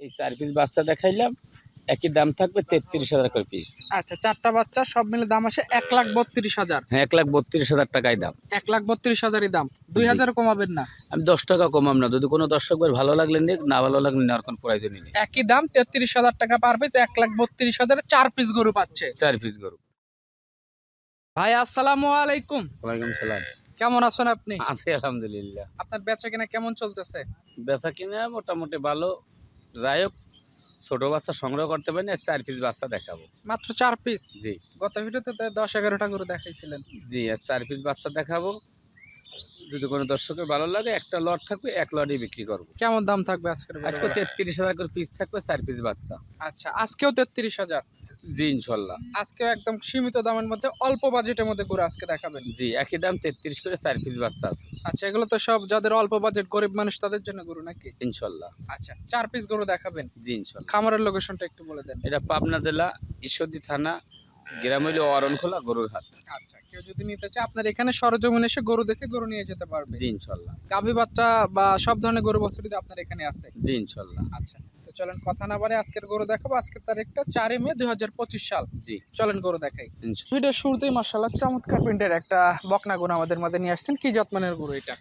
এই চার পিস বাচ্চা দেখাইলাম একই দাম থাকবে তেত্রিশ হাজার করে পিস আচ্ছা চারটা বাচ্চা সব মিলে দাম আসে এক লাখ বত্রিশ হাজার। হ্যাঁ এক লাখ বত্রিশ হাজার টাকায় দাম। এক লাখ বত্রিশ হাজারই দাম। দুই হাজার কমাবেন না। আমি দশ টাকা কমাম না। যদি কোনো দর্শক ভাই ভালো লাগলে নিক না ভালো লাগলে নেওয়ার কোনো প্রয়োজনই নেই। একই দাম তেত্রিশ হাজার টাকা পার পিস এক লাখ বত্রিশ হাজারে চার পিস গরু পাচ্ছে। চার পিস গরু। ভাই আসসালামু আলাইকুম। ওয়ালাইকুম সালাম। কেমন আছেন আপনি? আছি আলহামদুলিল্লাহ। আপনার বেচা কিনা কেমন চলতেছে? বেচা কিনা মোটামুটি ভালো। যাই হোক ছোট বাচ্চা সংগ্রহ করতে পারেন না চার পিস বাচ্চা দেখাবো। মাত্র চার পিস জি। গত ভিডিওতে দশ এগারোটা করে দেখাইছিলেন। জি আর চার পিস বাচ্চা দেখাবো। যদি কোনো দর্শকের ভালো লাগে একটা লট থাকবে এক লটই বিক্রি করব। কেমন দাম থাকবে আজকের আজকে তেত্রিশ হাজার করে পিস থাকবে চার পিস বাচ্চা। আচ্ছা আজকেও তেত্রিশ হাজার? জি ইনশাল্লাহ। আজকেও একদম সীমিত দামের মধ্যে অল্প বাজেটের মধ্যে গরু আজকে দেখাবেন। জি একই দাম তেত্রিশ করে চার পিস বাচ্চা আছে। আচ্ছা এগুলো তো সব যাদের অল্প বাজেট গরিব মানুষ তাদের জন্য গরু নাকি? ইনশাল্লাহ। আচ্ছা চার পিস গরু দেখাবেন। জি ইনশাল্লাহ। খামারের লোকেশনটা একটু বলে দেন। এটা পাবনা জেলা ঈশ্বরদী থানা গ্রাম হইল অরণখোলা গরুর হাট। আচ্ছা কেউ যদি নিতে চায় আপনার এখানে সরজমিন এসে গরু দেখে গরু নিয়ে যেতে পারবে। জি ইনশাল্লাহ। গাভী বাচ্চা বা সব ধরনের গরু বস্তুটি আপনার এখানে আছে। জি ইনশাল্লাহ। আচ্ছা তো চলেন কথা না বারে আজকের গরু দেখাবো। আজকের তারিখটা চারই মে সাল। জি। চলেন গরু দেখাই। ভিডিও শুরুতেই মার্শাল্লাহ চমৎকার প্রিন্টের একটা বকনা গরু আমাদের মাঝে নিয়ে আসছেন। কি যত্নের গরু এটা?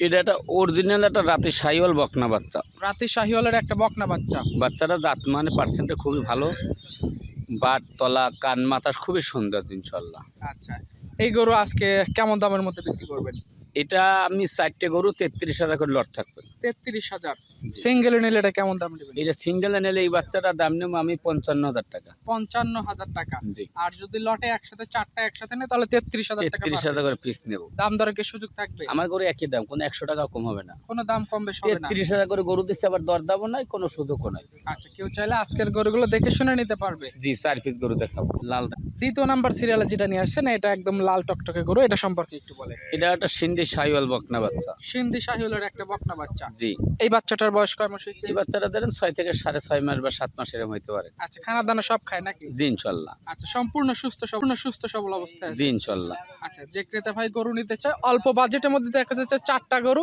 এটা একটা অরিজিনাল একটা রাতে সাইওয়াল বকনা বাচ্চা। রাতে শাহিওয়ালের একটা বকনা বাচ্চা। বাচ্চাটা জাত মানে পার্সেন্টটা খুবই ভালো। বাট তলা, কান, মাথা, খুবই সুন্দর, ইনশাল্লাহ। আচ্ছা। এই গরু আজকে কেমন দামের মধ্যে বিক্রি করবেন? এটা আমি চারটে গরু তেত্রিশ হাজার করে লট থাকবে। তেত্রিশ হাজার। সিঙ্গেল নিলে এটা কেমন দাম নেবেন? এটা সিঙ্গেল নিলে এই বাচ্চাটার দাম নেব আমি পঞ্চান্ন হাজার টাকা। পঞ্চান্ন হাজার টাকা। আর যদি লটে একসাথে চারটা একসাথে নেই তাহলে তেত্রিশ হাজার তেত্রিশ হাজার করে পিস নেব। দাম দরে কি সুযোগ থাকবে? আমার গরু একই দাম কোনো একশো টাকা কম হবে না। কোনো দাম কম বেশি হবে না। তেত্রিশ হাজার করে গরু দিচ্ছে আবার দর দামও নাই কোনো সুযোগও নাই। আচ্ছা কেউ চাইলে আজকের গরুগুলো দেখে শুনে নিতে পারবে। জি চার পিস গরু দেখাবো লাল দ্বিতীয় নাম্বার সিরিয়ালে যেটা নিয়ে আসছেন এটা একদম লাল টকটকে গরু এটা সম্পর্কে একটু বলে এটা একটা সিন্ধি সাইওয়াল বকনা বাচ্চা। সিন্ধি শাহিওলের একটা বকনা বাচ্চা? জি। এই বাচ্চাটার বয়স কয় মাস হয়েছে? এই বাচ্চাটা ধরেন ছয় থেকে সাড়ে ছয় মাস বা সাত মাস এরকম হইতে পারে। আচ্ছা খানা দানা সব খায় নাকি? জি ইনশাল্লাহ। আচ্ছা সম্পূর্ণ সুস্থ সম্পূর্ণ সুস্থ সবল অবস্থায় জি ইনশাল্লাহ। আচ্ছা যে ক্রেতা ভাই গরু নিতে চায় অল্প বাজেটের মধ্যে দেখা যাচ্ছে চারটা গরু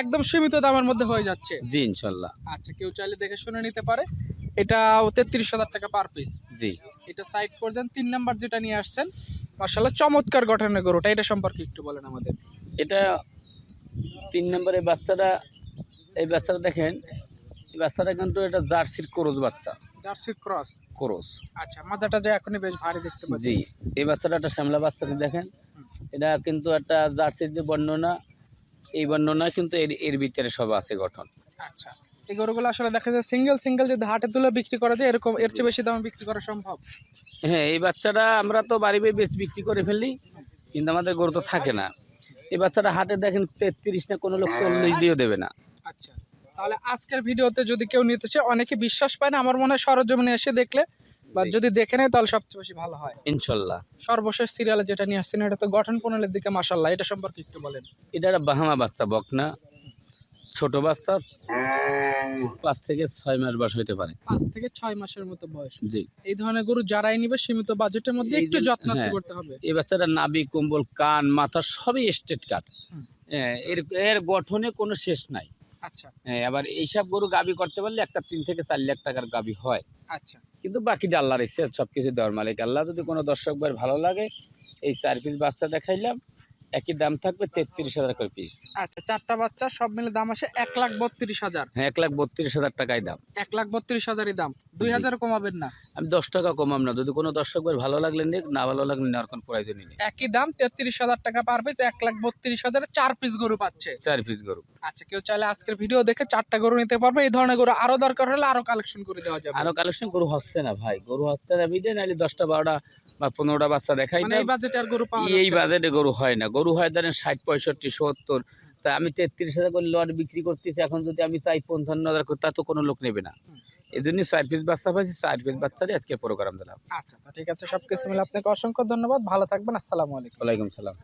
একদম সীমিত দামের মধ্যে হয়ে যাচ্ছে। জি ইনশাল্লাহ। আচ্ছা কেউ চাইলে দেখে শুনে নিতে পারে। এটা তেত্রিশ হাজার টাকা পার পিস জি। এটা সাইড করে দেন তিন নাম্বার যেটা নিয়ে আসছেন মার্শাল্লাহ চমৎকার গঠনের গরুটা এটা সম্পর্কে একটু বলেন আমাদের। এটা তিন নম্বরে বাচ্চাটা এই বাচ্চাটা দেখেন এই বাচ্চাটা কিন্তু এটা জার্সির কোরস বাচ্চা। জার্সির ক্রস কোরস আচ্ছা মাজাটা যে এখনই বেশ ভারী দেখতে পাচ্ছি। জি এই বাচ্চাটা একটা শ্যামলা বাচ্চাটা দেখেন। এটা কিন্তু একটা জার্সির যে বর্ণনা এই বর্ণনা কিন্তু এর এর ভিতরে সব আছে গঠন। আচ্ছা। এই গরুগুলো আসলে দেখা যায় সিঙ্গেল সিঙ্গেল যদি হাটে তুলে বিক্রি করা যায় এরকম এর চেয়ে বেশি দামে বিক্রি করা সম্ভব? হ্যাঁ এই বাচ্চাটা আমরা তো বাড়ি বেশ বিক্রি করে ফেলি কিন্তু আমাদের গরু তো থাকে না। এই বাচ্চাটা হাটে দেখেন তেত্রিশ না কোনো লোক চল্লিশ দিয়েও দেবে না। আচ্ছা তাহলে আজকের ভিডিওতে যদি কেউ নিতে চায় অনেকে বিশ্বাস পায় না আমার মনে হয় সরজমিনে এসে দেখলে বা যদি দেখে নেয় তাহলে সবচেয়ে বেশি ভালো হয়। ইনশাল্লাহ। সর্বশেষ সিরিয়ালে যেটা নিয়ে আসছেন এটা তো গঠন প্রণালীর দিকে মাসাল্লাহ এটা সম্পর্কে একটু বলেন। এটা একটা বাহামা বাচ্চা বকনা। ছোট বাচ্চা পাঁচ থেকে ছয় মাস বয়স হইতে পারে। পাঁচ থেকে ছয় মাসের মতো বয়স। জি। এই ধরনের গরু যারাই নিবে সীমিত বাজেটের মধ্যে একটু যত্ন হ্যাঁ। করতে হবে। এই বাচ্চাটা নাভি কম্বল কান মাথা সবই স্টেট কাট হুম। এর এর গঠনে কোনো শেষ নাই। আচ্ছা। হ্যাঁ, আবার এইসব গরু গাবি করতে পারলে একটা তিন থেকে চার লাখ টাকার গাবি হয়। আচ্ছা। কিন্তু বাকিটা আল্লাহর ইচ্ছে সব কিছু দেওয়ার মালিক। আল্লাহ যদি কোনো দর্শক ভালো লাগে এই চার পিস বাচ্চা দেখাইলাম। একই দাম থাকবে তেত্রিশ হাজার করে পিস আচ্ছা চারটা বাচ্চা সব মিলে দাম আসে এক লাখ বত্রিশ হাজার। হ্যাঁ এক লাখ বত্রিশ হাজার টাকায় দাম। এক লাখ বত্রিশ হাজারই দাম। দুই হাজার কমাবেন না? আমি দশ টাকা কমাম না। যদি কোনো দর্শক ভাইয়ের ভালো লাগলে নিক না ভালো লাগলে নেওয়ার কোনো প্রয়োজনই নেই। একই দাম তেত্রিশ হাজার টাকা পার পিস এক লাখ বত্রিশ হাজারে চার পিস গরু পাচ্ছে। চার পিস গরু। আচ্ছা কেউ চাইলে আজকের ভিডিও দেখে চারটা গরু নিতে পারবে। এই ধরনের গরু আরও দরকার হলে আরও কালেকশন করে দেওয়া যাবে। আরও কালেকশন গরু হচ্ছে না ভাই। গরু হচ্ছে না বিদে নাহলে দশটা বারোটা বা পনেরোটা বাচ্চা দেখাই মানে এই বাজেটে আর গরু পাওয়া এই। বাজেটে গরু হয় না। গরু হয় ধরেন ষাট পঁয়ষট্টি সত্তর তা আমি তেত্রিশ হাজার করে লট বিক্রি করতেছি এখন যদি আমি চাই পঞ্চান্ন হাজার করে তা তো কোনো লোক নেবে না। এই জন্যই চার পিস বাচ্চা পাইছি চার পিস বাচ্চারই আজকে প্রোগ্রাম দিলাম। আচ্ছা ঠিক আছে সব কিছু মিলে আপনাকে অসংখ্য ধন্যবাদ ভালো থাকবেন আসসালামু আলাইকুম। ওয়ালাইকুম সালাম।